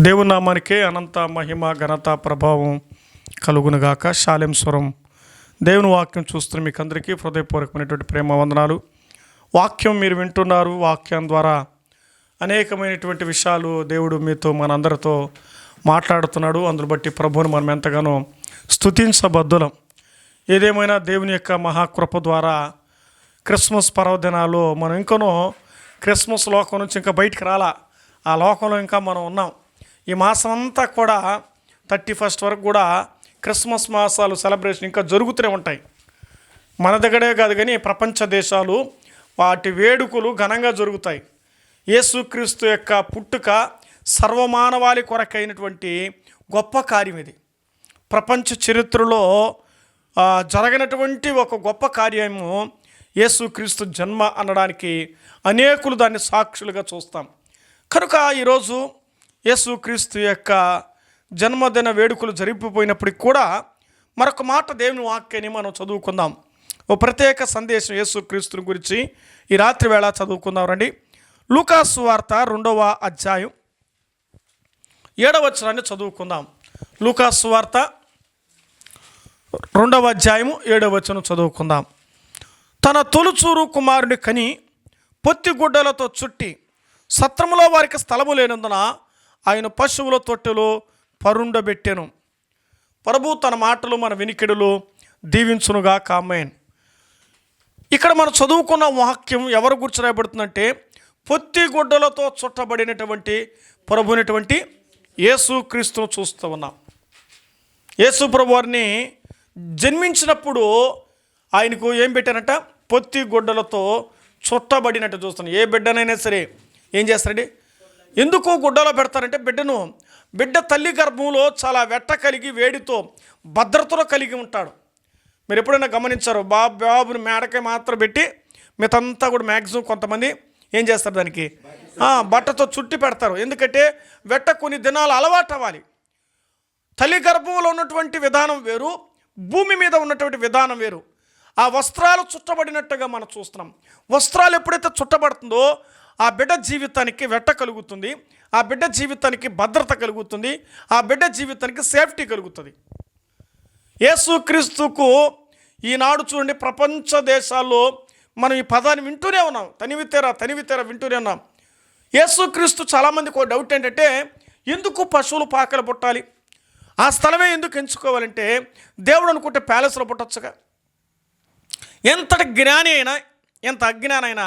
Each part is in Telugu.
దేవుని నామానికే అనంత మహిమ ఘనత ప్రభావం కలుగునుగాక. శాలెం స్వరం. దేవుని వాక్యం చూస్తున్న మీకు అందరికీ హృదయపూర్వకమైనటువంటి ప్రేమ వందనాలు. వాక్యం మీరు వింటున్నారు వాక్యం ద్వారా అనేకమైనటువంటి విషయాలు దేవుడు మీతో మనందరితో మాట్లాడుతున్నాడు. అందును బట్టి ప్రభువును మనం ఎంతగానో స్థుతించబద్దులం ఏదేమైనా దేవుని యొక్క మహాకృప ద్వారా క్రిస్మస్ పర్వదినాలు మనం ఇంకనూ క్రిస్మస్ లోకం నుంచి ఇంకా బయటికి రాలా. ఆ లోకంలో ఇంకా మనం ఉన్నాం. ఈ మాసం అంతా కూడా థర్టీ ఫస్ట్ వరకు కూడా క్రిస్మస్ మాసాలు సెలబ్రేషన్ ఇంకా జరుగుతూనే ఉంటాయి. మన దగ్గరే కాదు కానీ ప్రపంచ దేశాలు వాటి వేడుకలు ఘనంగా జరుగుతాయి. యేసుక్రీస్తు యొక్క పుట్టుక సర్వమానవాళి కొరకైనటువంటి గొప్ప కార్యం ఇది. ప్రపంచ చరిత్రలో జరగనటువంటి ఒక గొప్ప కార్యము యేసుక్రీస్తు జన్మ అనడానికి అనేకులు దాన్ని సాక్షులుగా చూస్తాం. కనుక ఈరోజు యేసుక్రీస్తు యొక్క జన్మదిన వేడుకలు జరిపిపోయినప్పటికి కూడా మరొక మాట దేవుని వాక్యాన్ని మనం చదువుకుందాం. ఓ ప్రత్యేక సందేశం యేసుక్రీస్తుని గురించి ఈ రాత్రి వేళ చదువుకుందాం రండి. లూకాసు వార్త రెండవ అధ్యాయం ఏడవ వచనాన్ని చదువుకుందాం. లూకాసు వార్త రెండవ అధ్యాయము ఏడవ వచనం చదువుకుందాం. తన తొలుచూరు కుమారుని కని పొత్తిగుడ్డలతో చుట్టి సత్రములో వారికి స్థలము లేనందున ఆయన పశువుల తొట్టెలో పరుండబెట్టెను. ప్రభు తన మాటలు మన వినికిడులు దీవించునుగా కామేన్ ఇక్కడ మనం చదువుకున్న వాక్యం ఎవరు గురించి రాయబడుతుందంటే పొత్తి గుడ్డలతో చుట్టబడినటువంటి ప్రభునటువంటి యేసు క్రీస్తును చూస్తూ ఉన్నాం. యేసు ప్రభు వారిని జన్మించినప్పుడు ఆయనకు ఏం పెట్టారంట? పొత్తి గుడ్డలతో చుట్టబడినట్టు చూస్తున్నాం. ఏ బిడ్డనైనా సరే ఏం చేస్తారండి? ఎందుకు గుడ్డలో పెడతారంటే బిడ్డను బిడ్డ తల్లి గర్భంలో చాలా వెట్ట కలిగి వేడితో భద్రతలో కలిగి ఉంటాడు. మీరు ఎప్పుడైనా గమనించారు? బాబు బాబుని మేడకే మాత్రం పెట్టి మిగతంతా కూడా మ్యాక్సిమం కొంతమంది ఏం చేస్తారు దానికి? బట్టతో చుట్టి పెడతారు. ఎందుకంటే వెట్ట కొన్ని దినాలు అలవాటు అవ్వాలి. తల్లి గర్భంలో ఉన్నటువంటి విధానం వేరు భూమి మీద ఉన్నటువంటి విధానం వేరు. ఆ వస్త్రాలు చుట్టబడినట్టుగా మనం చూస్తున్నాం. వస్త్రాలు ఎప్పుడైతే చుట్టబడుతుందో ఆ బిడ్డ జీవితానికి వెట్ట కలుగుతుంది ఆ బిడ్డ జీవితానికి భద్రత కలుగుతుంది ఆ బిడ్డ జీవితానికి సేఫ్టీ కలుగుతుంది. యేసుక్రీస్తుకు ఈనాడు చూడండి ప్రపంచ దేశాల్లో మనం ఈ పదాన్ని వింటూనే ఉన్నాం. తనివితేరా తనివితేరా వింటూనే ఉన్నాం. యేసుక్రీస్తు చాలామందికి ఒక డౌట్ ఏంటంటే ఎందుకు పశువులు పాకలు పుట్టాలి? ఆ స్థలమే ఎందుకు ఎంచుకోవాలంటే దేవుడు అనుకుంటే ప్యాలెస్లో పుట్టొచ్చుగా. ఎంతటి జ్ఞాని అయినా ఎంత అజ్ఞానైనా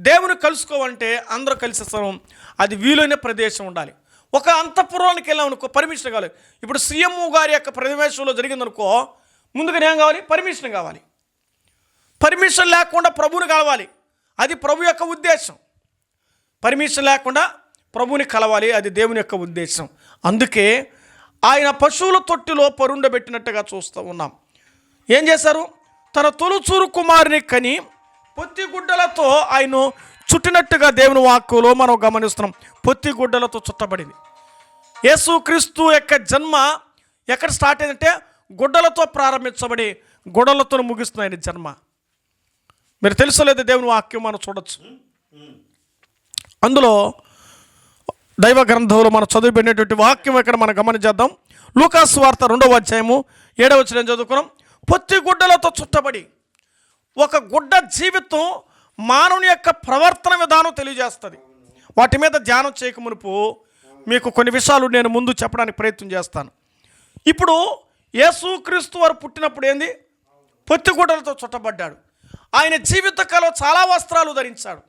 దేవుని కలుసుకోవాలంటే అందరూ కలిసి వస్తాం అది వీలైన ప్రదేశం ఉండాలి. ఒక అంతఃపురానికి వెళ్ళామనుకో పర్మిషన్ కావాలి. ఇప్పుడు సీఎం గారి యొక్క ప్రవేశంలో జరిగిందనుకో ముందుగా ఏం కావాలి? పర్మిషన్ కావాలి. పర్మిషన్ లేకుండా ప్రభువుని కలవాలి. అది ప్రభు యొక్క ఉద్దేశం. పర్మిషన్ లేకుండా ప్రభుని కలవాలి అది దేవుని యొక్క ఉద్దేశం. అందుకే ఆయన పశువుల తొట్టిలో పరుండబెట్టినట్టుగా చూస్తూ ఉన్నాం. ఏం చేశారు? తన తొలుచూరు కుమారుని కని పొత్తి గుడ్డలతో ఆయన చుట్టినట్టుగా దేవుని వాక్కులో మనం గమనిస్తున్నాం. పొత్తి గుడ్డలతో చుట్టబడింది యేసుక్రీస్తు యొక్క జన్మ ఎక్కడ స్టార్ట్ అయిందంటే గుడ్డలతో ప్రారంభించబడి గుడ్డలతో ముగిస్తుంది ఆయన జన్మ. మీరు తెలుసలేదు దేవుని వాక్యం మనం చూడొచ్చు. అందులో దైవ గ్రంథంలో మనం చదివిపెట్టినటువంటి వాక్యం ఇక్కడ మనం గమనించేద్దాం. లూకాస్ వార్త రెండవ అధ్యాయము ఏడవ వచ్చిన చదువుకున్నాం. పొత్తి గుడ్డలతో చుట్టబడి ఒక గుడ్డ జీవితం మానవుని యొక్క ప్రవర్తన విధానం తెలియజేస్తుంది. వాటి మీద ధ్యానం చేయక మునుపు మీకు కొన్ని విషయాలు నేను ముందు చెప్పడానికి ప్రయత్నం చేస్తాను. ఇప్పుడు యేసుక్రీస్తు వారు పుట్టినప్పుడు ఏంది? పొత్తిగుడ్డలతో చుట్టబడ్డాడు. ఆయన జీవితకాలం చాలా వస్త్రాలు ధరించాడు.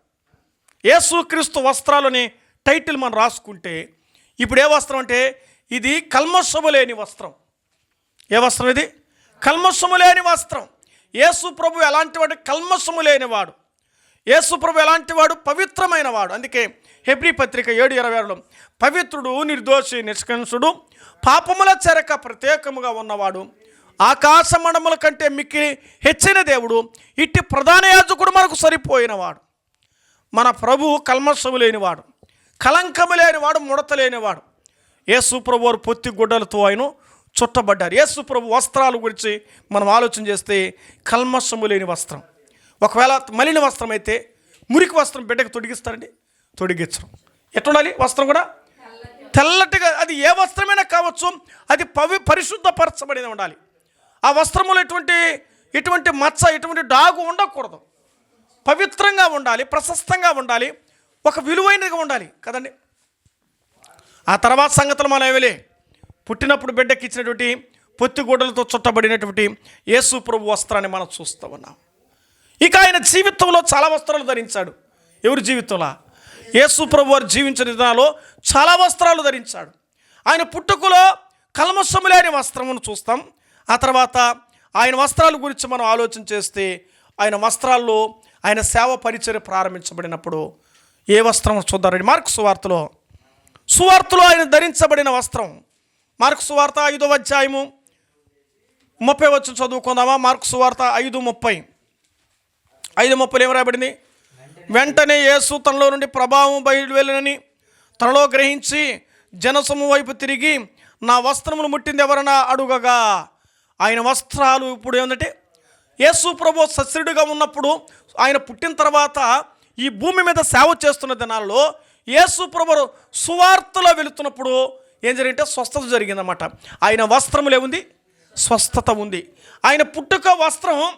యేసుక్రీస్తు వస్త్రాలని టైటిల్ మనం రాసుకుంటే ఇప్పుడు ఏ వస్త్రం అంటే? ఇది కల్మషము లేని వస్త్రం. ఏ వస్త్రం ఇది? కల్మషము లేని వస్త్రం. యేసు ప్రభు ఎలాంటి వాడు కల్మషము లేనివాడు. యేసు ప్రభు ఎలాంటి వాడు పవిత్రమైన వాడు అందుకే హెబ్రి పత్రిక ఏడు ఇరవై ఆరులో పవిత్రుడు నిర్దోషి నిష్కంసుడు పాపముల చెరక ప్రత్యేకముగా ఉన్నవాడు ఆకాశ మండముల కంటే మిక్కి హెచ్చిన దేవుడు ఇట్టి ప్రధాన యాజకుడు మనకు సరిపోయినవాడు. మన ప్రభు కల్మసము లేనివాడు కలంకము లేనివాడు ముడత లేనివాడు. యేసు ప్రభు వారు పొత్తి గుడ్డలతో ఆయన చుట్టబడ్డారు. యేసు ప్రభు వస్త్రాల గురించి మనం ఆలోచన చేస్తే కల్మషము లేని వస్త్రం. ఒకవేళ మలిన వస్త్రం అయితే మురికి వస్త్రం బిడ్డకు తొడిగిస్తారండి? తొడిగించరు. ఎట్లుండాలి వస్త్రం కూడా? తెల్లటిగా అది ఏ వస్త్రమైనా కావచ్చు అది పవి పరిశుద్ధపరచబడిన ఉండాలి. ఆ వస్త్రములో ఎటువంటి ఎటువంటి మచ్చ ఎటువంటి డాగు ఉండకూడదు. పవిత్రంగా ఉండాలి ప్రశస్తంగా ఉండాలి ఒక విలువైనదిగా ఉండాలి. కదండి? ఆ తర్వాత సంగతులు మనం ఏమిలే పుట్టినప్పుడు బిడ్డకి ఇచ్చినటువంటి పొత్తిగూడలతో చుట్టబడినటువంటి యేసు ప్రభు వస్త్రాన్ని మనం చూస్తూ ఉన్నాం. ఇక ఆయన జీవితంలో చాలా వస్త్రాలు ధరించాడు. ఎవరి జీవితంలో? యేసు ప్రభు వారు జీవించిన విధానంలో చాలా వస్త్రాలు ధరించాడు. ఆయన పుట్టుకలో కల్మషము లేని వస్త్రమును చూస్తాం. ఆ తర్వాత ఆయన వస్త్రాల గురించి మనం ఆలోచన చేస్తే ఆయన వస్త్రాల్లో ఆయన సేవ పరిచయం ప్రారంభించబడినప్పుడు ఏ వస్త్రం చూద్దారండి మార్క్ సువార్తలో. సువార్తలో ఆయన ధరించబడిన వస్త్రం మార్క్ సువార్త ఐదో అధ్యాయము ముప్పై వచ్చి చదువుకుందామా? మార్క్ సువార్త ఐదు ముప్పై. ఐదు ముప్పై ఏం రాబడింది వెంటనే యేసు తనలో నుండి ప్రభావం బయలువెళ్ళనని తనలో గ్రహించి జనసము వైపు తిరిగి నా వస్త్రములు ముట్టింది ఎవరన్నా అడుగగా. ఆయన వస్త్రాలు ఇప్పుడు ఏంటంటే యేసు ప్రభు సస్యుడిగా ఉన్నప్పుడు ఆయన పుట్టిన తర్వాత ఈ భూమి మీద సేవ చేస్తున్న దినాల్లో యేసు ప్రభు సువార్తలో వెళుతున్నప్పుడు ఏం జరిగింటే స్వస్థత జరిగిందన్నమాట. ఆయన వస్త్రములు ఏముంది స్వస్థత ఉంది. ఆయన పుట్టుక వస్త్రం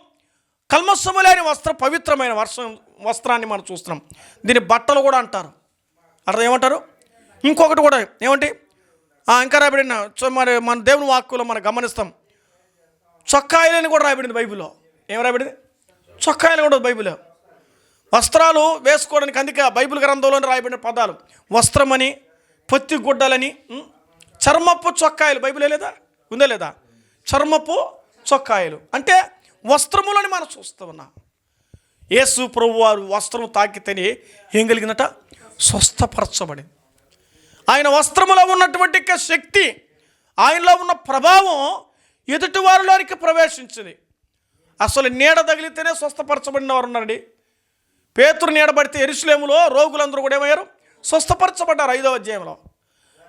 కల్మస్సము లేని వస్త్రం పవిత్రమైన వర్షం వస్త్రాన్ని మనం చూస్తున్నాం. దీని బట్టలు కూడా అంటారు. అర్థం ఏమంటారు? ఇంకొకటి కూడా ఏమంటే ఇంకా రాయబడిన మరి మన దేవుని వాక్కులో మనం గమనిస్తాం. చొక్కాయలని కూడా రాయబడింది బైబిల్లో. ఏం రాబడింది చొక్కాయలు కూడా ఉంది బైబిల్లో. వస్త్రాలు వేసుకోవడానికి అందుకే బైబిల్ గ్రంథంలోనే రాయబడిన పదాలు. వస్త్రమని పొత్తి గుడ్డలని చర్మపు చొక్కాయలు బైబిలే లేదా? ఉందా లేదా? చర్మపు చొక్కాయలు. అంటే వస్త్రములని మనం చూస్తూ ఉన్నాం. యేసు ప్రభు వారు వస్త్రం తాకితేనే ఏం కలిగిందట? స్వస్థపరచబడింది. ఆయన వస్త్రములో ఉన్నటువంటి శక్తి ఆయనలో ఉన్న ప్రభావం ఎదుటి వారిలోనికి ప్రవేశించింది. అసలు నీడ తగిలితేనే స్వస్థపరచబడిన వారు ఉన్నారండి. పేతురు నీడబడితే ఎరుసలేములో రోగులందరూ కూడా ఏమయ్యారు? స్వస్థపరచబడ్డారు ఐదవ అధ్యాయంలో.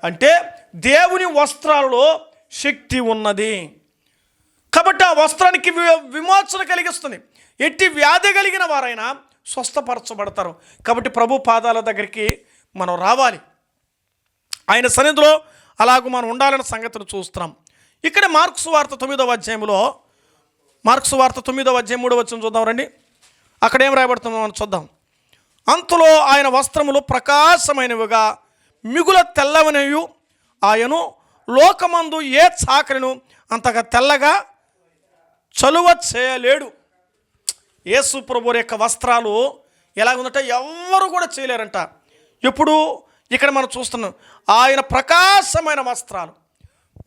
అంటే దేవుని వస్త్రాలలో శక్తి ఉన్నది. కాబట్టి ఆ వస్త్రానికి విమోచన కలిగిస్తుంది. ఎట్టి వ్యాధి కలిగిన వారైనా స్వస్థపరచబడతారు. కాబట్టి ప్రభు పాదాల దగ్గరికి మనం రావాలి. ఆయన సన్నిధిలో అలాగూ మనం ఉండాలన్న సంగతిని చూస్తున్నాం. ఇక్కడ మార్క్స్ వార్త తొమ్మిదవ అధ్యాయంలో మార్క్స్ వార్త తొమ్మిదవ అధ్యాయం మూడవ వచ్చిన చూద్దాం రండి. అక్కడ ఏం రాయబడుతుందో మనం చూద్దాం. అంతలో ఆయన వస్త్రములు ప్రకాశమైనవిగా మిగుల తెల్లవనియు ఆయను లోకమందు ఏ చాకరిను అంతగా తెల్లగా చలువ చేయలేడు. యేసు ప్రభు యొక్క వస్త్రాలు ఎలా ఉందంటే ఎవ్వరు కూడా చేయలేరంట. ఇప్పుడు ఇక్కడ మనం చూస్తున్నాం ఆయన ప్రకాశమైన వస్త్రాలు.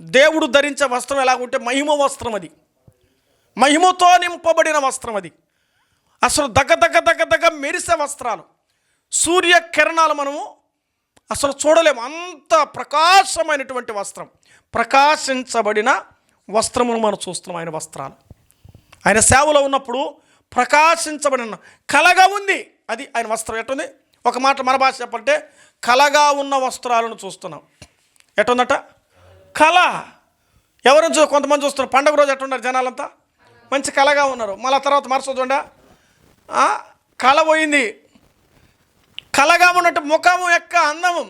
దేవుడు ధరించే వస్త్రం ఎలా ఉంటే మహిమ వస్త్రం అది. మహిమతో నింపబడిన వస్త్రం అది. అసలు దగ్గ దగ్గ దగ్గ దగ్గ మెరిసే వస్త్రాలు. సూర్య కిరణాలు మనము అసలు చూడలేము. అంత ప్రకాశమైనటువంటి వస్త్రం. ప్రకాశించబడిన వస్త్రమును మనం చూస్తున్నాం ఆయన వస్త్రాలు. ఆయన సేవలో ఉన్నప్పుడు ప్రకాశించబడిన కలగా ఉంది. అది ఆయన వస్త్రం. ఎట్టుంది? ఒక మాట మన భాష చెప్పంటే కలగా ఉన్న వస్త్రాలను చూస్తున్నాం. ఎట్టుందట? కళ. ఎవరిని చూ కొంతమంది చూస్తున్నారు. పండగ రోజు ఎట్టున్నారు జనాలంతా? మంచి కళగా ఉన్నారు. మళ్ళీ తర్వాత మరచొద్దా కళ పోయింది. కళగా ఉన్నట్టు ముఖము యొక్క అందము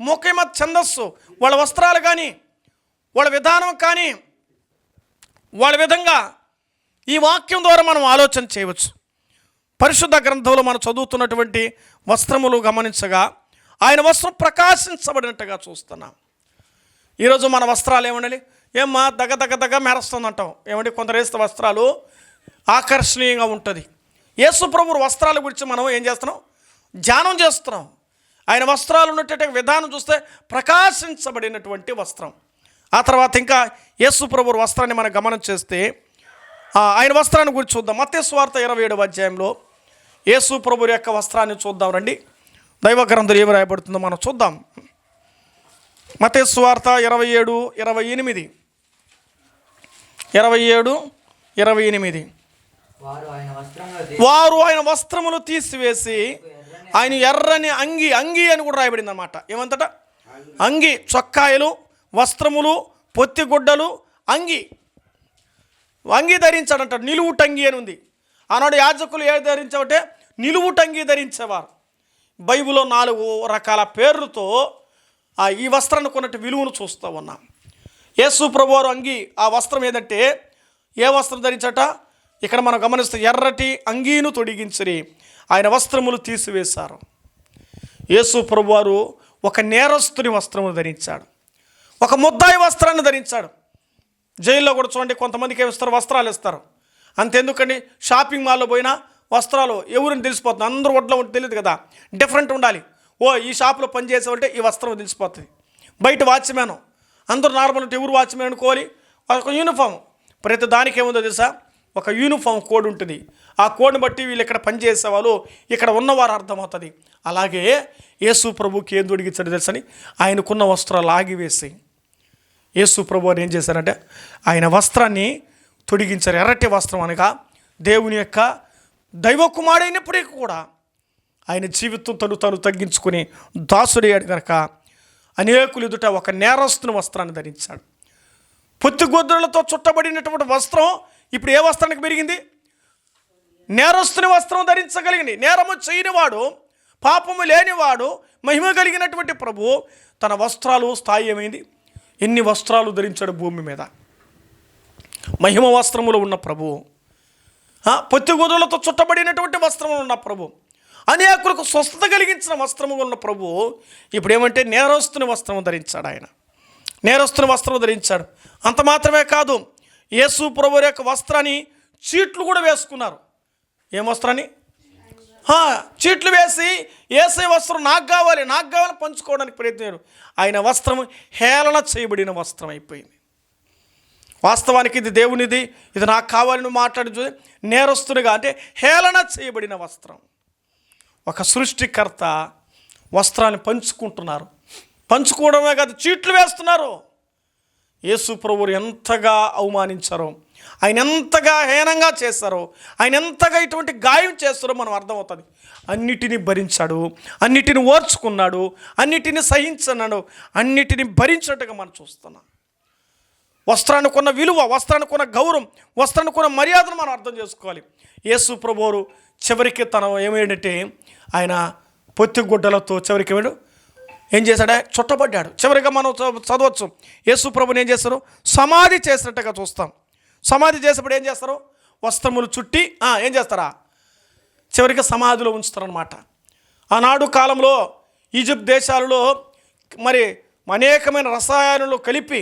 ముఖ్యమ ఛందస్సు. వాళ్ళ వస్త్రాలు కానీ వాళ్ళ విధానం కానీ వాళ్ళ విధంగా ఈ వాక్యం ద్వారా మనం ఆలోచన చేయవచ్చు. పరిశుద్ధ గ్రంథంలో మనం చదువుతున్నటువంటి వస్త్రములు గమనించగా ఆయన వస్త్రం ప్రకాశించబడినట్టుగా చూస్తున్నాం. ఈరోజు మన వస్త్రాలు ఏమండాలి? ఏమ్మా దగ్గ దగ్గ దగ్గ మెరుస్తుంది అంటాం ఏమండి కొందరు వేస్తే వస్త్రాలు ఆకర్షణీయంగా ఉంటుంది. యేసుప్రభుడు వస్త్రాల గురించి మనం ఏం చేస్తున్నాం? ధ్యానం చేస్తున్నాం. ఆయన వస్త్రాలు ఉన్నటువంటి విధానం చూస్తే ప్రకాశించబడినటువంటి వస్త్రం. ఆ తర్వాత ఇంకా యేసు ప్రభు వస్త్రాన్ని మనం గమనం చేస్తే ఆయన వస్త్రాన్ని గురించి చూద్దాం. మత్తే స్వార్థ ఇరవై ఏడవ అధ్యాయంలో యేసు ప్రభు యొక్క వస్త్రాన్ని చూద్దాం రండి. దైవ గ్రంథం ఏమి రాయబడుతుందో మనం చూద్దాం. మతే స్వార్థ ఇరవై ఏడు ఇరవై ఎనిమిది. ఇరవై ఏడు ఇరవై ఎనిమిది. వారు ఆయన వస్త్రములు తీసివేసి ఆయన ఎర్రని అంగి అంగి అని కూడా రాయబడింది అనమాట ఏమంతట? అంగి చొక్కాయలు వస్త్రములు పొత్తిగుడ్డలు అంగి. అంగి ధరించాడంట నిలువు టంగి అని ఉంది. ఆనాడు యాజకులు ఏ నిలువు టంగి ధరించేవారు. బైబిల్లో నాలుగు రకాల పేర్లతో ఈ వస్త్రాన్ని కొన్నట్టు విలువను చూస్తూ ఉన్నాం. యేసు ప్రభువారు అంగి ఆ వస్త్రం ఏదంటే ఏ వస్త్రం ధరించట? ఇక్కడ మనం గమనిస్తే ఎర్రటి అంగీను తొడిగించరి. ఆయన వస్త్రములు తీసివేశారు. యేసు ప్రభువారు ఒక నేరస్తుని వస్త్రమును ధరించాడు. ఒక ముద్దాయి వస్త్రాన్ని ధరించాడు. జైల్లో కూడా చూడండి కొంతమందికి ఏమి ఇస్తారు? వస్త్రాలు ఇస్తారు. అంతెందుకండి? షాపింగ్ మాల్లో పోయినా వస్త్రాలు ఎవరిని తెలిసిపోతుంది? అందరూ ఒడ్లో ఉంటే తెలియదు కదా. డిఫరెంట్ ఉండాలి. ఓ ఈ షాప్లో పనిచేసామంటే ఈ వస్త్రం తెలిసిపోతుంది. బయట వాచ్మ్యాన్ అందరూ నార్మల్ ఉంటే ఎవరు వాచ్మ్యాన్ అనుకోవాలి? ఒక యూనిఫామ్ ప్రతి దానికి ఏముందో తెలుసా? ఒక యూనిఫామ్ కోడ్ ఉంటుంది. ఆ కోడ్ని బట్టి వీళ్ళు ఇక్కడ పనిచేసేవాళ్ళు ఇక్కడ ఉన్నవారు అర్థమవుతుంది. అలాగే యేసు ప్రభుకి ఏం తొడిగించాడు తెలుసని? ఆయనకున్న వస్త్రాలు ఆగివేసి యేసు ప్రభు అని ఏం చేశారంటే ఆయన వస్త్రాన్ని తొడిగించారు. ఎర్రటి వస్త్రం అనగా దేవుని యొక్క దైవ కుమారుడైనప్పటికీ కూడా ఆయన జీవితం తను తను తగ్గించుకుని దాసుడయ్యాడు కనుక అనేకులు ఎదుట ఒక నేరస్తుని వస్త్రాన్ని ధరించాడు. పొత్తిగొద్దులతో చుట్టబడినటువంటి వస్త్రం ఇప్పుడు ఏ వస్త్రానికి పెరిగింది? నేరస్తుని వస్త్రం ధరించగలిగింది. నేరము చేయనివాడు పాపము లేనివాడు మహిమ కలిగినటువంటి ప్రభు తన వస్త్రాలు స్థాయి ఏమైంది? ఎన్ని వస్త్రాలు ధరించాడు భూమి మీద? మహిమ వస్త్రములో ఉన్న ప్రభు పొత్తిగోదులతో చుట్టబడినటువంటి వస్త్రములు ఉన్న ప్రభు అనేకులకు స్వస్థత కలిగించిన వస్త్రము ఉన్న ప్రభు ఇప్పుడు ఏమంటే నేరస్తుని వస్త్రం ధరించాడు ఆయన. నేరస్తుని వస్త్రం ధరించాడు. అంత మాత్రమే కాదు యేసు ప్రభు యొక్క వస్త్రాన్ని చీట్లు కూడా వేసుకున్నారు. ఏం వస్త్రాన్ని? చీట్లు వేసి ఏసై వస్త్రం నాకు కావాలి నాకు కావాలి పంచుకోవడానికి ప్రయత్నించారు. ఆయన వస్త్రం హేళన చేయబడిన వస్త్రం అయిపోయింది. వాస్తవానికి ఇది దేవునిది ఇది నాకు కావాలని మాట్లాడి చూసి నేరస్తునిగా అంటే హేళన చేయబడిన వస్త్రం. ఒక సృష్టికర్త వస్త్రాన్ని పంచుకుంటున్నారు. పంచుకోవడమే కాదు చీట్లు వేస్తున్నారు. యేసు ప్రభువు ఎంతగా అవమానించారో ఆయన ఎంతగా హీనంగా చేస్తారో ఆయన ఎంతగా ఇటువంటి గాయం చేస్తారో మనం అర్థమవుతుంది. అన్నిటిని భరించాడు అన్నిటిని ఓర్చుకున్నాడు అన్నిటిని సహించన్నాడు అన్నిటిని భరించినట్టుగా మనం చూస్తున్నాం. వస్త్రానికి ఉన్న విలువ వస్త్రానికి ఉన్న గౌరవం వస్త్రానికి ఉన్న మర్యాదను మనం అర్థం చేసుకోవాలి. యేసు ప్రభువారు చివరికి తన ఏమైందంటే ఆయన పొత్తి గుడ్డలతో చివరికి ఏమాడు ఏం చేశాడా? చుట్టబడ్డాడు. చివరిగా మనం చదవచ్చు. యేసు ప్రభుని ఏం చేస్తారు? సమాధి చేసినట్టుగా చూస్తాం. సమాధి చేసినప్పుడు ఏం చేస్తారు? వస్త్రములు చుట్టి ఏం చేస్తారా? చివరికి సమాధిలో ఉంచుతారనమాట ఆనాడు కాలంలో ఈజిప్ట్ దేశాలలో మరి అనేకమైన రసాయనాలు కలిపి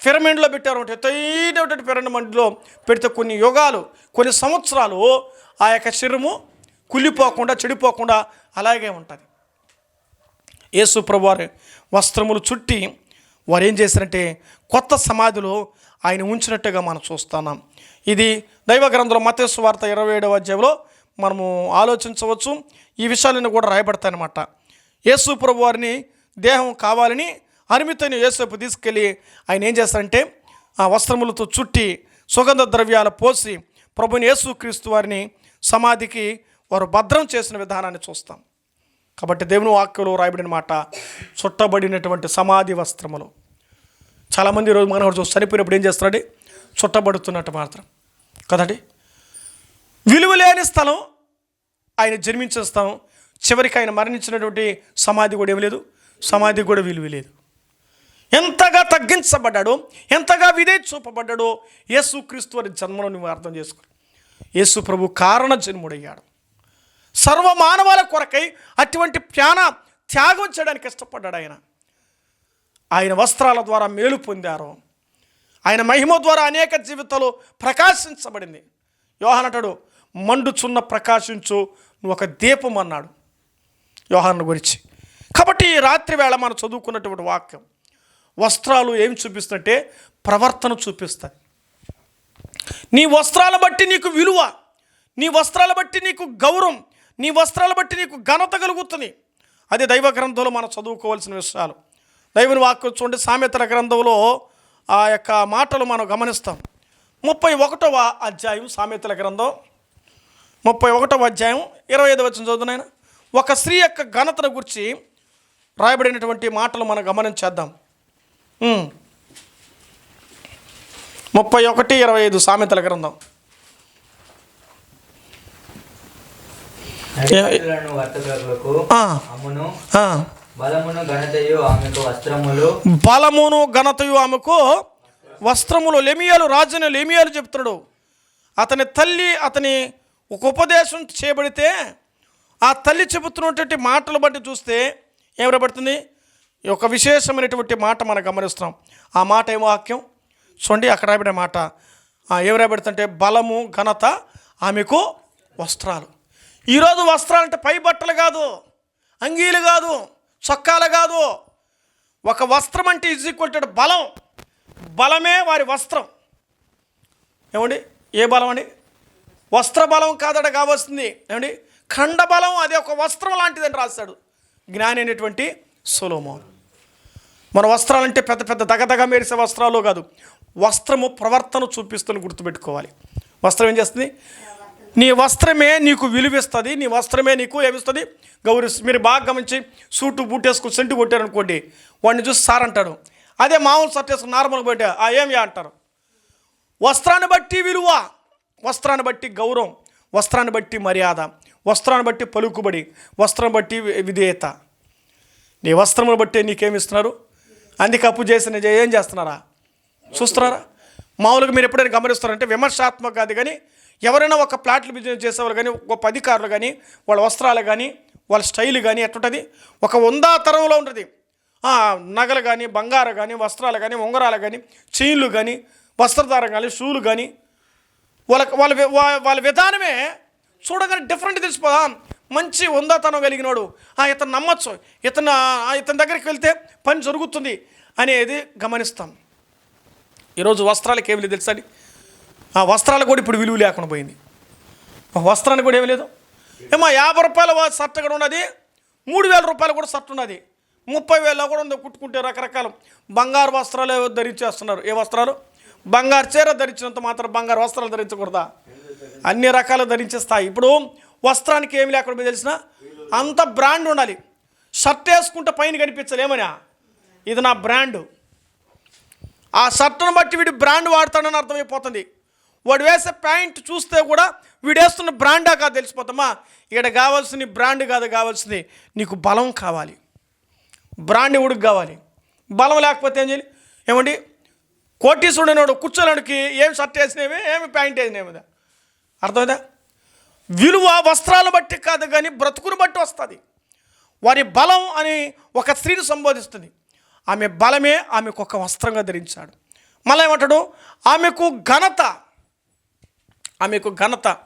పిరమిడ్లో పెట్టారు ఎత్తైనటువంటి పిరమిడ్లో పెడితే కొన్ని యుగాలు కొన్ని సంవత్సరాలు ఆ యొక్క శరీరము కుళ్ళిపోకుండా చెడిపోకుండా అలాగే ఉంటుంది. యేసుప్రభు వారి వస్త్రములు చుట్టి వారు ఏం చేశారంటే కొత్త సమాధిలో ఆయన ఉంచినట్టుగా మనం చూస్తున్నాం. ఇది దైవ గ్రంథంలో మతేశ్వ వార్త ఇరవై ఏడవ అధ్యాయంలో మనము ఆలోచించవచ్చు. ఈ విషయాలన్నీ కూడా రాయబడతాయన్నమాట. యేసు ప్రభు వారిని దేహం కావాలని అనిమితైన యేసుపు తీసుకెళ్ళి ఆయన ఏం చేస్తారంటే ఆ వస్త్రములతో చుట్టి సుగంధ ద్రవ్యాలు పోసి ప్రభుని యేసుక్రీస్తు వారిని సమాధికి వారు భద్రం చేసిన విధానాన్ని చూస్తాం. కాబట్టి దేవుని వాక్యంలో రాయబడిన మాట చుట్టబడినటువంటి సమాధి వస్త్రములు. చాలామంది ఈరోజు మనవాడు చూసి చనిపోయినప్పుడు ఏం చేస్తారండి? చుట్టబడుతున్నట్టు మాత్రం. కదండి? విలువ లేని స్థలం ఆయన జన్మించిన స్థలం చివరికి ఆయన మరణించినటువంటి సమాధి కూడా ఏమి లేదు. సమాధి కూడా విలువ లేదు. ఎంతగా తగ్గించబడ్డాడో ఎంతగా విధే చూపబడ్డాడో యేసుక్రీస్తు వారి జన్మను నువ్వు అర్థం చేసుకో. యేసు ప్రభు కారణ జన్ముడయ్యాడు. సర్వ మానవాల కొరకై అటువంటి ప్యాన త్యాగం చేయడానికి ఇష్టపడ్డాడు ఆయన. ఆయన వస్త్రాల ద్వారా మేలు పొందారు. ఆయన మహిమ ద్వారా అనేక జీవితాలు ప్రకాశించబడింది. యోహానటుడు మండుచున్న ప్రకాశించు నువ్వు ఒక దీపం అన్నాడు యోహాను గురించి. కాబట్టి ఈ రాత్రి వేళ మనం చదువుకున్నటువంటి వాక్యం వస్త్రాలు ఏం చూపిస్తుంటే ప్రవర్తన చూపిస్తాయి. నీ వస్త్రాల బట్టి నీకు విలువ నీ వస్త్రాల బట్టి నీకు గౌరవం నీ వస్త్రాలు బట్టి నీకు ఘనత కలుగుతుంది. అది దైవ గ్రంథంలో మనం చదువుకోవాల్సిన విషయాలు. దైవుని వాక్కు చూడండి సామెతల గ్రంథంలో ఆ యొక్క మాటలు మనం గమనిస్తాం. ముప్పై ఒకటవ అధ్యాయం సామెతల గ్రంథం. ముప్పై ఒకటవ అధ్యాయం ఇరవై ఐదు వచ్చిన చదువునైనా ఒక స్త్రీ యొక్క ఘనతను గురించి రాయబడినటువంటి మాటలు మనం గమనించేద్దాం. ముప్పై ఒకటి ఇరవై ఐదు సామెతల గ్రంథం నడికట్టులను వర్తకులకు ఆ, అమ్మును ఆ, బలమును ఘనతయు ఆమెకు వస్త్రములు. లెమియాలు రాజుని లెమియాలు చెప్తున్నాడు. అతని తల్లి అతని ఒక ఉపదేశం చేయబడితే ఆ తల్లి చెబుతున్నటువంటి మాటలు బట్టి చూస్తే ఏమరబడుతుంది ఈ ఒక విశేషమైనటువంటి మాట మనం గమనిస్తున్నాం. ఆ మాట ఏమో వాక్యం? చూడండి అక్కడ రాబడిన మాట. ఆ, ఏం రాబడుతుంటే బలము ఘనత ఆమెకు వస్త్రాలు. ఈరోజు వస్త్రాలంటే పై బట్టలు కాదు అంగీలు కాదు చొక్కాలు కాదు. ఒక వస్త్రం అంటే ఈజ్ ఈక్వల్ టు బలం. బలమే వారి వస్త్రం. ఏమండి? ఏ బలం అండి? వస్త్ర బలం కాదట కావస్తుంది ఏమండి? ఖండ బలం అది ఒక వస్త్రం లాంటిదని రాశాడు జ్ఞాని అయినటువంటి సొలోమోన్. మన వస్త్రాలంటే పెద్ద పెద్ద దగదగ మెరిసే వస్త్రాలు కాదు. వస్త్రము ప్రవర్తన చూపిస్తుంది గుర్తుపెట్టుకోవాలి. వస్త్రం ఏం చేస్తుంది? నీ వస్త్రమే నీకు విలువిస్తుంది నీ వస్త్రమే నీకు ఏమిస్తుంది? గౌరవ మీరు బాగా గమనించి సూటు బూటేసుకుని సెంటు కొట్టారనుకోండి వాడిని చూసి సార్ అంటాడు. అదే మామూలు షర్ట్ వేసుకుని నార్మల్గా పెట్టా ఆ ఏమి అంటారు? వస్త్రాన్ని బట్టి విలువ వస్త్రాన్ని బట్టి గౌరవం వస్త్రాన్ని బట్టి మర్యాద వస్త్రాన్ని బట్టి పలుకుబడి వస్త్రం బట్టి విధేయత. నీ వస్త్రమును బట్టి నీకేమిస్తున్నారు అందుకే అప్పు చేసిన ఏం చేస్తున్నారా? చూస్తున్నారా? మామూలుగా మీరు ఎప్పుడైనా గమనిస్తారంటే విమర్శాత్మక కాదు కానీ ఎవరైనా ఒక ప్లాట్లు బిజినెస్ చేసేవాళ్ళు కానీ గొప్ప అధికారులు కానీ వాళ్ళ వస్త్రాలు కానీ వాళ్ళ స్టైల్ కానీ ఎట్టుంటుంది ఒక వందా తరంలో ఉంటుంది. నగలు కానీ బంగారు కానీ వస్త్రాలు కానీ ఉంగరాలు కానీ చైన్లు కానీ వస్త్రధారం కానీ షూలు కానీ వాళ్ళ వాళ్ళ వాళ్ళ విధానమే చూడగానే డిఫరెంట్ తెలిసిపోదా. మంచి ఉందాతనం కలిగినాడు. ఆ, ఇతను నమ్మచ్చు. ఇతను ఆ, ఇతని దగ్గరికి వెళ్తే పని జరుగుతుంది అనేది గమనిస్తాం. ఈరోజు వస్త్రాలకి ఏమి లేదు తెలుసా అండి? ఆ వస్త్రాలు కూడా ఇప్పుడు విలువ లేకుండా పోయింది. వస్త్రానికి కూడా ఏమి లేదు. ఏమో యాభై రూపాయల వా- షర్ట్ కూడా ఉన్నది. మూడు వేల రూపాయలు కూడా షర్ట్ ఉన్నది. ముప్పై వేలలో కూడా ఉంది కుట్టుకుంటే రకరకాల. బంగారు వస్త్రాలు ధరించేస్తున్నారు. ఏ వస్త్రాలు? బంగారు చీర ధరించినంత మాత్రం బంగారు వస్త్రాలు ధరించకూడదా? అన్ని రకాలు ధరించేస్తాయి. ఇప్పుడు వస్త్రానికి ఏమి లేకుండా తెలిసిన అంత బ్రాండ్ ఉండాలి. షర్ట్ వేసుకుంటే పైన కనిపించలేమని ఇది నా బ్రాండ్. ఆ షర్ట్ను బట్టి వీడు బ్రాండ్ వాడతాడని అర్థమైపోతుంది. వాడు వేసే ప్యాంట్ చూస్తే కూడా వీడు వేస్తున్న బ్రాండా కాదు తెలిసిపోతామా? ఇక్కడ కావాల్సింది బ్రాండ్ కాదు కావాల్సింది నీకు బలం కావాలి. బ్రాండ్ ఉడికి కావాలి. బలం లేకపోతే ఏం చేయాలి? ఏమండి? కోటీసుడినోడు కూర్చోడానికి ఏం షర్ట్ వేసినవి ఏమి ప్యాంట్ వేసినవి అర్థమైందా? విలువ వస్త్రాలు బట్టి కాదు కానీ బ్రతుకును బట్టి వస్తుంది. వారి బలం అని ఒక స్త్రీని సంబోధిస్తుంది. ఆమె బలమే ఆమెకు ఒక వస్త్రంగా ధరించాడు. మళ్ళీ ఏమంటాడు? ఆమెకు ఘనత ఆమెకు ఘనత.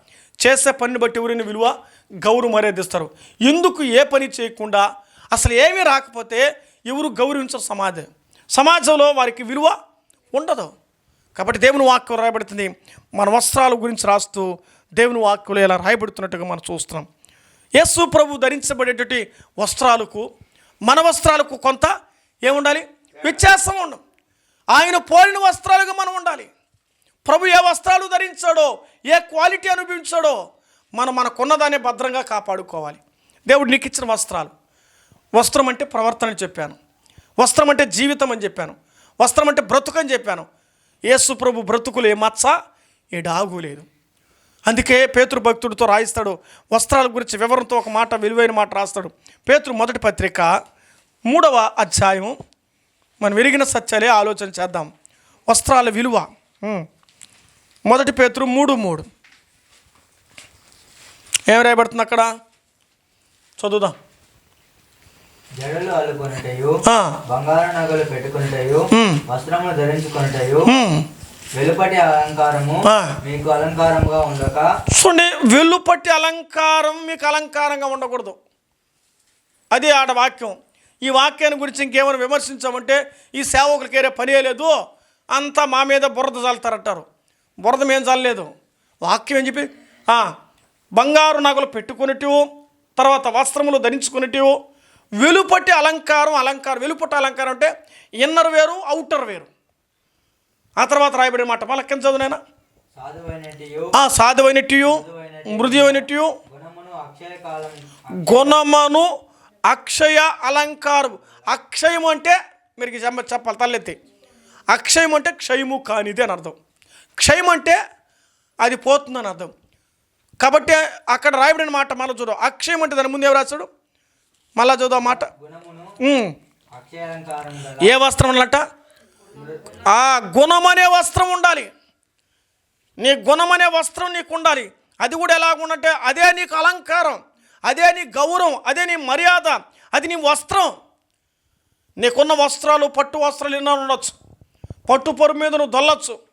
చేసే పనిని బట్టి ఎవరిని విలువ గౌరవ మర్యాదిస్తారు. ఎందుకు ఏ పని చేయకుండా అసలు ఏమీ రాకపోతే ఎవరు గౌరవించరు సమాజం. సమాజంలో వారికి విలువ ఉండదు. కాబట్టి దేవుని వాక్యం రాయబడుతుంది. మన వస్త్రాల గురించి రాస్తూ దేవుని వాక్యలు ఇలా రాయబడుతున్నట్టుగా మనం చూస్తున్నాం. యేసు ప్రభు ధరించబడేటువంటి వస్త్రాలకు మన వస్త్రాలకు కొంత ఏముండాలి? వ్యత్యాసం ఉండం. ఆయన పోలిన వస్త్రాలుగా మనం ఉండాలి. ప్రభు ఏ వస్త్రాలు ధరించాడో ఏ క్వాలిటీ అనుభవించాడో మనం మనకున్నదాన్ని భద్రంగా కాపాడుకోవాలి. దేవుడు నీకు ఇచ్చిన వస్త్రాలు. వస్త్రం అంటే ప్రవర్తన అని చెప్పాను. వస్త్రం అంటే జీవితం అని చెప్పాను. వస్త్రం అంటే బ్రతుకు అని చెప్పాను. యేసు ప్రభు బ్రతుకులు ఏ మచ్చ ఏ డాగు లేదు. అందుకే పేతురు భక్తుడితో రాయిస్తాడు వస్త్రాల గురించి వివరంతో ఒక మాట విలువైన మాట రాస్తాడు. పేతురు మొదటి పత్రిక మూడవ అధ్యాయం మనం విరిగిన సత్యాలే ఆలోచన చేద్దాం. వస్త్రాల విలువ. మొదటి పేతురు మూడు మూడు ఏం రాయబడుతుంది అక్కడ చదువుదాం జడలు అల్లుకొనుటయు ఆ. బంగారు నగలు. వస్త్రములు. వెలుపటి అలంకారము ఆ. మీకు అలంకారముగా ఉండక చూడండి వెల్లుపట్టి అలంకారం మీకు అలంకారంగా ఉండకూడదు అది ఆడ వాక్యం ఈ వాక్యాన్ని గురించి ఇంకేమైనా విమర్శించామంటే ఈ సేవకులకి ఏరే పనే లేదు అంతా మా మీద బురద చల్లుతారంటారు బురద మేము చల్లలేదు వాక్యం ఏం చెప్పి? బంగారు నగలు పెట్టుకునేటివు తర్వాత వస్త్రములు ధరించుకునేటివు వెలుపట్టి అలంకారం అలంకారం వెలుపట్టి అలంకారం అంటే ఇన్నర్ వేరు అవుటర్ వేరు. ఆ తర్వాత రాయబడే మాట మళ్ళీ చదువునైనా సాధువైనట్టు మృదువైనట్టు గుణమును అక్షయ కాలం గుణమను అక్షయ అలంకారం. అక్షయం అంటే మీరు చెప్ప చెప్పాలి తల్లెత్తి. అక్షయం అంటే క్షయము కానిది అని అర్థం. క్షయం అంటే అది పోతుందని అర్థం. కాబట్టి అక్కడ రాయబడిన మాట మళ్ళీ చూద్దాం. అక్షయం అంటే దాని ముందు ఎవరు రాశాడు? మళ్ళా చూద్దాం మాట. ఏ వస్త్రం అన్నట ఆ గుణం అనే వస్త్రం ఉండాలి. నీ గుణం అనే వస్త్రం నీకు ఉండాలి. అది కూడా ఎలాగుందంటే అదే నీకు అలంకారం అదే నీ గౌరవం అదే నీ మర్యాద అది నీ వస్త్రం. నీకున్న వస్త్రాలు పట్టు వస్త్రాలు ఎన్నో ఉండొచ్చు. పట్టు పొరు మీద నువ్వు దొల్లొచ్చు.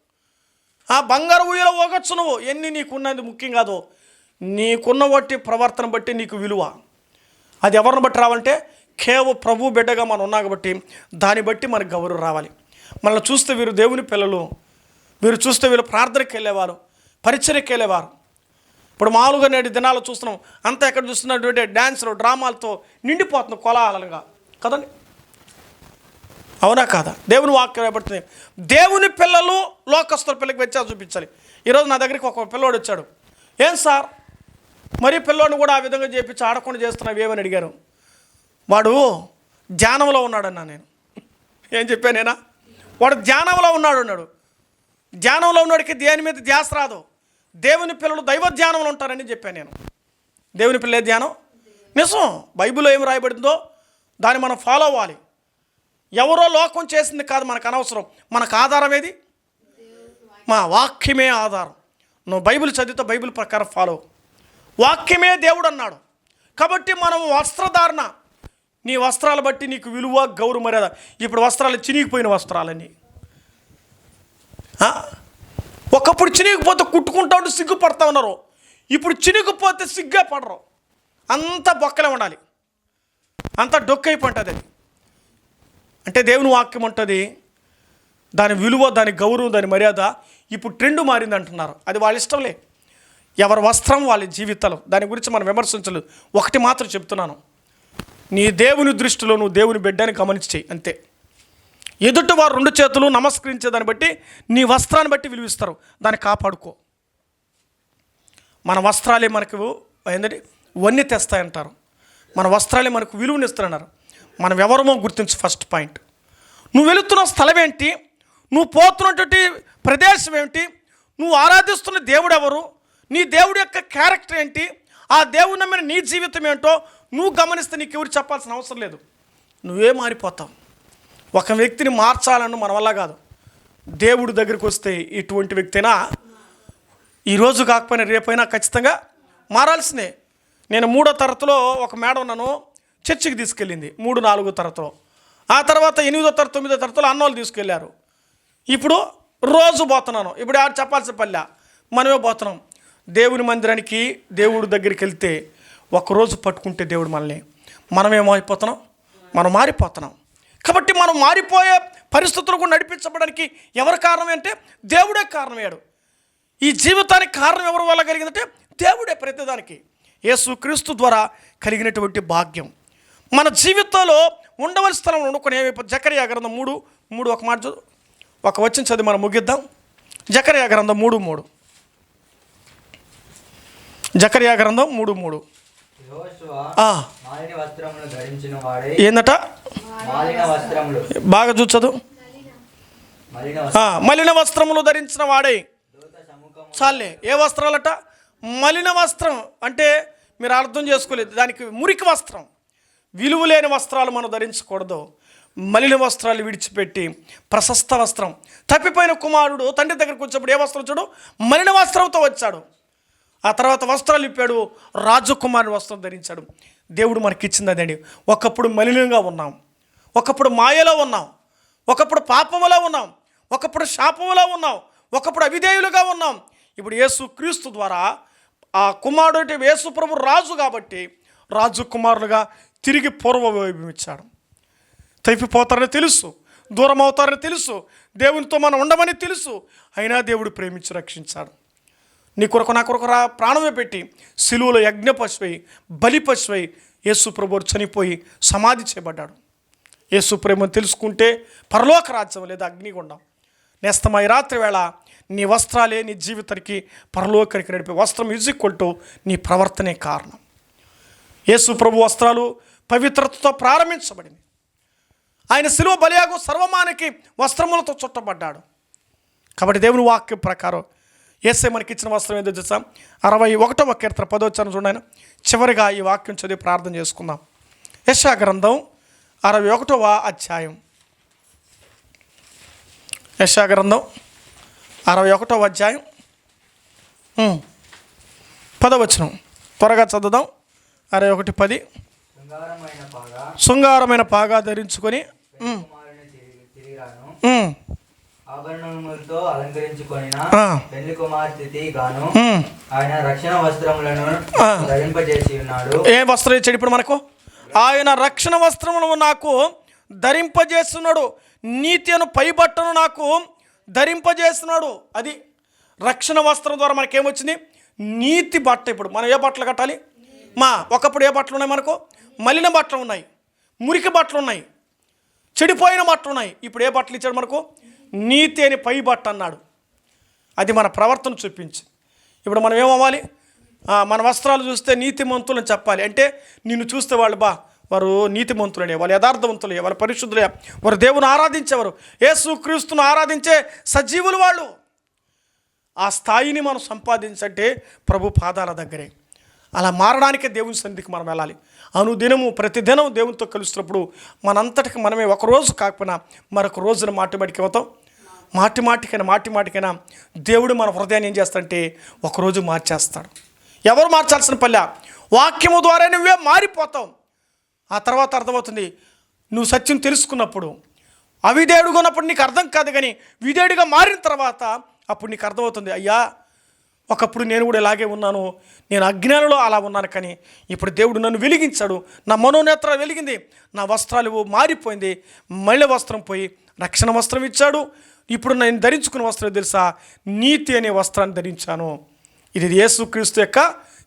ఆ బంగారు ఊయలో పోగొచ్చు నువ్వు. ఎన్ని నీకున్నది ముఖ్యం కాదు. నీకున్న బట్టి ప్రవర్తన బట్టి నీకు విలువ. అది ఎవరిని బట్టి రావాలంటే కేవలం ప్రభు బిడ్డగా మనం ఉన్నా కాబట్టి దాన్ని బట్టి మనకు గౌరవం రావాలి. మనల్ని చూస్తే వీరు దేవుని పిల్లలు. వీరు చూస్తే వీళ్ళు ప్రార్థనకి వెళ్ళేవారు. పరిచయకి వెళ్ళేవారు. ఇప్పుడు మామూలుగా నేటి దినాలు చూస్తున్నాం. అంతా ఎక్కడ చూస్తున్నటువంటి డ్యాన్సులు డ్రామాలతో నిండిపోతున్నాం కోలాహలంగా. కదండి? అవునా కాదా? దేవుని వాక్యం ఏపడుతుంది దేవుని పిల్లలు లోకస్తుల పిల్లకి వ్యత్యాసం చూపించాలి. ఈరోజు నా దగ్గరికి ఒక పిల్లోడు వచ్చాడు. ఏం సార్? మరి పిల్లోడిని కూడా ఆ విధంగా చేపించి ఆడకుండా చేస్తున్నావు ఏమని అడిగారు? వాడు ధ్యానంలో ఉన్నాడన్నా నేను. ఏం చెప్పానేనా వాడు ధ్యానంలో ఉన్నాడు అన్నాడు. ధ్యానంలో ఉన్నాడికి దేని మీద ధ్యాస రాదు. దేవుని పిల్లలు దైవ ధ్యానంలో ఉంటారని చెప్పాను నేను. దేవుని పిల్లలే ధ్యానం? నిజం. బైబిల్లో ఏం రాయబడిందో దాన్ని మనం ఫాలో అవ్వాలి. ఎవరో లోకం చేసింది కాదు మనకు అనవసరం. మనకు ఆధారం ఏది? మా వాక్యమే ఆధారం. నువ్వు బైబిల్ చదివితే బైబిల్ ప్రకారం ఫాలో వాక్యమే దేవుడు అన్నాడు. కాబట్టి మనం వస్త్రధారణ. నీ వస్త్రాలు బట్టి నీకు విలువ గౌరవ మర్యాద. ఇప్పుడు వస్త్రాలు చినిగిపోయిన వస్త్రాలని ఒకప్పుడు చినిగిపోతే కుట్టుకుంటా ఉంటే సిగ్గుపడతా ఉన్నారు. ఇప్పుడు చినిగిపోతే సిగ్గే పడరు. అంత బొక్కలే ఉండాలి. అంత డొక్కైపోంటుంది అది. అంటే దేవుని వాక్యం ఉంటుంది దాని విలువ దాని గౌరవం దాని మర్యాద ఇప్పుడు ట్రెండ్ మారింది అంటున్నారు. అది వాళ్ళ ఇష్టంలే. ఎవరి వస్త్రం వాళ్ళ జీవితాలు. దాని గురించి మనం విమర్శించలేదు. ఒకటి మాత్రం చెప్తున్నాను. నీ దేవుని దృష్టిలో నువ్వు దేవుని బిడ్డని గమనించి అంతే. ఎదుటి వారు రెండు చేతులు నమస్కరించే దాన్ని బట్టి నీ వస్త్రాన్ని బట్టి విలువిస్తారు. దాన్ని కాపాడుకో. మన వస్త్రాలే మనకు ఏంటంటే వన్నీ తెస్తాయంటారు. మన వస్త్రాలే మనకు విలువనిస్తారన్నారు మనం ఎవరమో గుర్తించు ఫస్ట్ పాయింట్. నువ్వు వెళుతున్న స్థలం ఏంటి నువ్వు పోతున్నటువంటి ప్రదేశం ఏంటి నువ్వు ఆరాధిస్తున్న దేవుడు ఎవరు నీ దేవుడి యొక్క క్యారెక్టర్ ఏంటి? ఆ దేవుని నమ్మిన నీ జీవితం ఏంటో నువ్వు గమనిస్తే నీకు ఎవరు చెప్పాల్సిన అవసరం లేదు. నువ్వే మారిపోతావు. ఒక వ్యక్తిని మార్చాలని మన వల్ల కాదు. దేవుడి దగ్గరికి వస్తే ఇటువంటి వ్యక్తినా ఈరోజు కాకపోయినా రేపైనా ఖచ్చితంగా మారాల్సిందే. నేను మూడో తరగతిలో ఒక మేడం నన్ను చర్చికి తీసుకెళ్ళింది మూడు నాలుగో తరగతిలో ఆ తర్వాత ఎనిమిదో తరగతి తొమ్మిదో తరగతిలో అన్నోళ్ళు తీసుకెళ్ళారు ఇప్పుడు రోజు పోతున్నాను. ఇప్పుడు ఆడు చెప్పాల్సిన పల్లె మనమే పోతున్నాం. దేవుని మందిరానికి దేవుడి దగ్గరికి వెళ్తే ఒకరోజు పట్టుకుంటే దేవుడు మనల్ని. మనమేమో అయిపోతున్నాం మనం మారిపోతున్నాం. కాబట్టి మనం మారిపోయే పరిస్థితులకు నడిపించబడానికి ఎవరు కారణం అంటే దేవుడే కారణమయ్యాడు. ఈ జీవితానికి కారణం ఎవరు వల్ల కలిగిందంటే దేవుడే ప్రతిదానికి. యేసు క్రీస్తు ద్వారా కలిగినటువంటి భాగ్యం. మన జీవితంలో ఉండవలసిన స్థలం వండుకొని ఏమైపో జకరియా గ్రంథం మూడు మూడు ఒక మాట. ఒక వచ్చిన చదివి మనం ముగిద్దాం. జకరియా గ్రంథం మూడు మూడు. జకరియా గ్రంథం మూడు మూడు. ఏందట? బాగా చూచదు. మలిన వస్త్రములు ధరించిన వాడే. చాలే. ఏ వస్త్రాలట? మలిన వస్త్రం. అంటే మీరు అర్థం చేసుకోలేదు. దానికి మురికి వస్త్రం. విలువలేని వస్త్రాలు మనం ధరించకూడదు. మలిన వస్త్రాలు విడిచిపెట్టి ప్రశస్త వస్త్రం. తప్పిపోయిన కుమారుడు తండ్రి దగ్గరకు వచ్చినప్పుడు ఏ వస్త్రం వచ్చాడు మలిన వస్త్రంతో వచ్చాడు. ఆ తర్వాత వస్త్రాలు ఇప్పాడు. రాజకుమారుని వస్త్రం ధరించాడు. దేవుడు మనకిచ్చింది అదండి. ఒకప్పుడు మలినంగా ఉన్నాం. ఒకప్పుడు మాయలో ఉన్నాం. ఒకప్పుడు పాపములో ఉన్నాం. ఒకప్పుడు శాపములో ఉన్నాం. ఒకప్పుడు అవిధేయులుగా ఉన్నాం. ఇప్పుడు యేసు క్రీస్తు ద్వారా ఆ కుమారుడు అంటే యేసు ప్రభు రాజు కాబట్టి రాజు కుమారులుగా తిరిగి పూర్వ వైభవం ఇచ్చాడు తప్పిపోతారని తెలుసు దూరం అవుతారని తెలుసు దేవునితో మనం ఉండమని తెలుసు. అయినా దేవుడు ప్రేమించి రక్షించాడు. నీ కొరకు నా కొరకు రా ప్రాణమే పెట్టి సిలువలో యజ్ఞ పశువై బలి పశువై యేసు ప్రభువు చనిపోయి సమాధి చేయబడ్డాడు. యేసు ప్రేమను తెలుసుకుంటే పరలోక రాజ్యం లేదా అగ్నిగుండం. నేస్తమై రాత్రి వేళ నీ వస్త్రాలే నీ జీవితానికి పరలోకానికి నడిపే వస్త్రం ఈజ్ ఈక్వల్ టు నీ ప్రవర్తనే కారణం. యేసు ప్రభు వస్త్రాలు పవిత్రతతో ప్రారంభించబడింది. ఆయన శిలువ బలియాగు సర్వమానికి వస్త్రములతో చుట్టబడ్డాడు. కాబట్టి దేవుని వాక్యం ప్రకారం ఏసే మనకి ఇచ్చిన వస్త్రం ఏదో చూసాం అరవై ఒకటవ కీర్తన పదవచ్చాను చూడండి చివరిగా ఈ వాక్యం చదివి ప్రార్థన చేసుకుందాం. యశా గ్రంథం అరవై ఒకటవ అధ్యాయం. యశా గ్రంథం అరవై ఒకటవ అధ్యాయం. పదవచనం త్వరగా చదువుదాం. అరవై ఒకటి పది. శృంగారమైన పాగా ధరించుకొని ఉమ్, కుమారుని తిరిగి తిరిగిరాను ఉమ్, ఆభరణములతో అలంకరించుకొనిన ఆ. పెళ్ళి కుమార్తె గాను ఉమ్. ఆయన రక్షణ వస్త్రములను ఆ. ధరింపజేసి ఉన్నాడు. ఏ వస్త్రం ఇచ్చాడు ఇప్పుడు మనకు? ఆయన రక్షణ వస్త్రమును నాకు ధరింపజేస్తున్నాడు. నీతి అను పైబట్టను నాకు ధరింపజేస్తున్నాడు. అది రక్షణ వస్త్రం ద్వారా మనకేమొచ్చింది? నీతి బట్ట ఇప్పుడు మనం ఏ బట్టలు కట్టాలి? మా ఒకప్పుడు ఏ బట్టలు ఉన్నాయి మనకు? మలిన బట్టలు ఉన్నాయి మురికి బట్టలు ఉన్నాయి చెడిపోయిన బట్టలు ఉన్నాయి. ఇప్పుడు ఏ బట్టలు ఇచ్చాడు మనకు? నీతి అని పై బట్ట అన్నాడు. అది మన ప్రవర్తన చూపించి. ఇప్పుడు మనం ఏమవ్వాలి? మన వస్త్రాలు చూస్తే నీతిమంతులని చెప్పాలి. అంటే నిన్ను చూస్తే వాళ్ళు బా వారు నీతిమంతులనే వాళ్ళు యథార్థవంతులే వాళ్ళు పరిశుద్ధులే వారు దేవుని ఆరాధించేవారు. యేసు క్రీస్తును ఆరాధించే సజీవులు వాళ్ళు. ఆ స్థాయిని మనం సంపాదించంటే ప్రభు పాదాల దగ్గరే. అలా మారడానికే దేవుని సన్నిధికి మనం వెళ్ళాలి. అనుదినము ప్రతిదినం దేవునితో కలుస్తున్నప్పుడు మనంతటికి మనమే ఒక రోజు కాకపోయినా మరొక రోజున మాటి మాటికి అవుతాం మాటి మాటికైనా మాటి మాటికైనా దేవుడు మన హృదయాన్ని ఏం చేస్తాడంటే ఒకరోజు మార్చేస్తాడు. ఎవరు మార్చాల్సిన పల్లె? వాక్యము ద్వారా నువ్వే మారిపోతావు. ఆ తర్వాత అర్థమవుతుంది నువ్వు సత్యం తెలుసుకున్నప్పుడు అవిధేయుడుగా ఉన్నప్పుడు నీకు అర్థం కాదు కానీ విధేయుడిగా మారిన తర్వాత అప్పుడు నీకు అర్థమవుతుంది అయ్యా ఒకప్పుడు నేను కూడా ఇలాగే ఉన్నాను. నేను అజ్ఞానంలో అలా ఉన్నాను కానీ ఇప్పుడు దేవుడు నన్ను వెలిగించాడు. నా మనోనేత్రాలు వెలిగింది. నా వస్త్రాలు మారిపోయింది. మళ్ళీ వస్త్రం పోయి రక్షణ వస్త్రం ఇచ్చాడు. ఇప్పుడు నేను ధరించుకున్న వస్త్రం తెలుసా? నీతి అనే వస్త్రాన్ని ధరించాను. ఇది యేసుక్రీస్తు యొక్క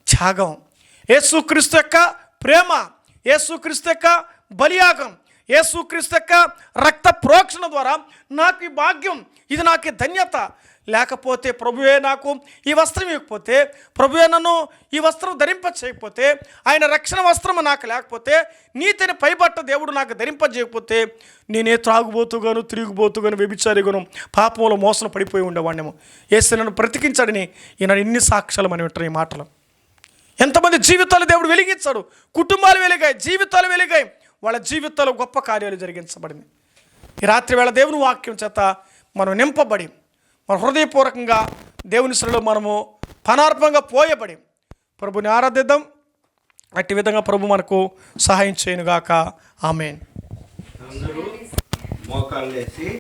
త్యాగం. యేసుక్రీస్తు యొక్క ప్రేమ. యేసుక్రీస్తు యొక్క బలియాగం. యేసుక్రీస్తు యొక్క రక్త ప్రోక్షణ ద్వారా నాకు ఈ భాగ్యం ఇది నాకు ధన్యత. లేకపోతే ప్రభువే నాకు ఈ వస్త్రం ఇవ్వకపోతే ప్రభువే నన్ను ఈ వస్త్రం ధరింప చేయకపోతే ఆయన రక్షణ వస్త్రం నాకు లేకపోతే నీతిని పైబట్ట దేవుడు నాకు ధరింప చేయకపోతే నేనే త్రాగుబోతుగాను తిరిగిపోతుగాను వ్యభిచారిగాను పాపంలో మోసన పడిపోయి ఉండేవాడినేమో. ఏసు నన్ను బ్రతికించాడని ఈయన ఎన్ని సాక్ష్యాలు మనం వింటారు ఈ మాటలు. ఎంతమంది జీవితాలు దేవుడు వెలిగించాడు. కుటుంబాలు వెలిగాయి జీవితాలు వెలిగాయి. వాళ్ళ జీవితంలో గొప్ప కార్యాలు జరిగించబడింది ఈ రాత్రి వేళ దేవుని వాక్యం చేత మనం నింపబడి మన హృదయపూర్వకంగా దేవుని శ్రలో మనము పనార్పంగా పోయబడి ప్రభుని ఆరాధిద్దాం. అట్టి విధంగా ప్రభు మనకు సహాయం చేయనుగాక. ఆమెన్. అందరూ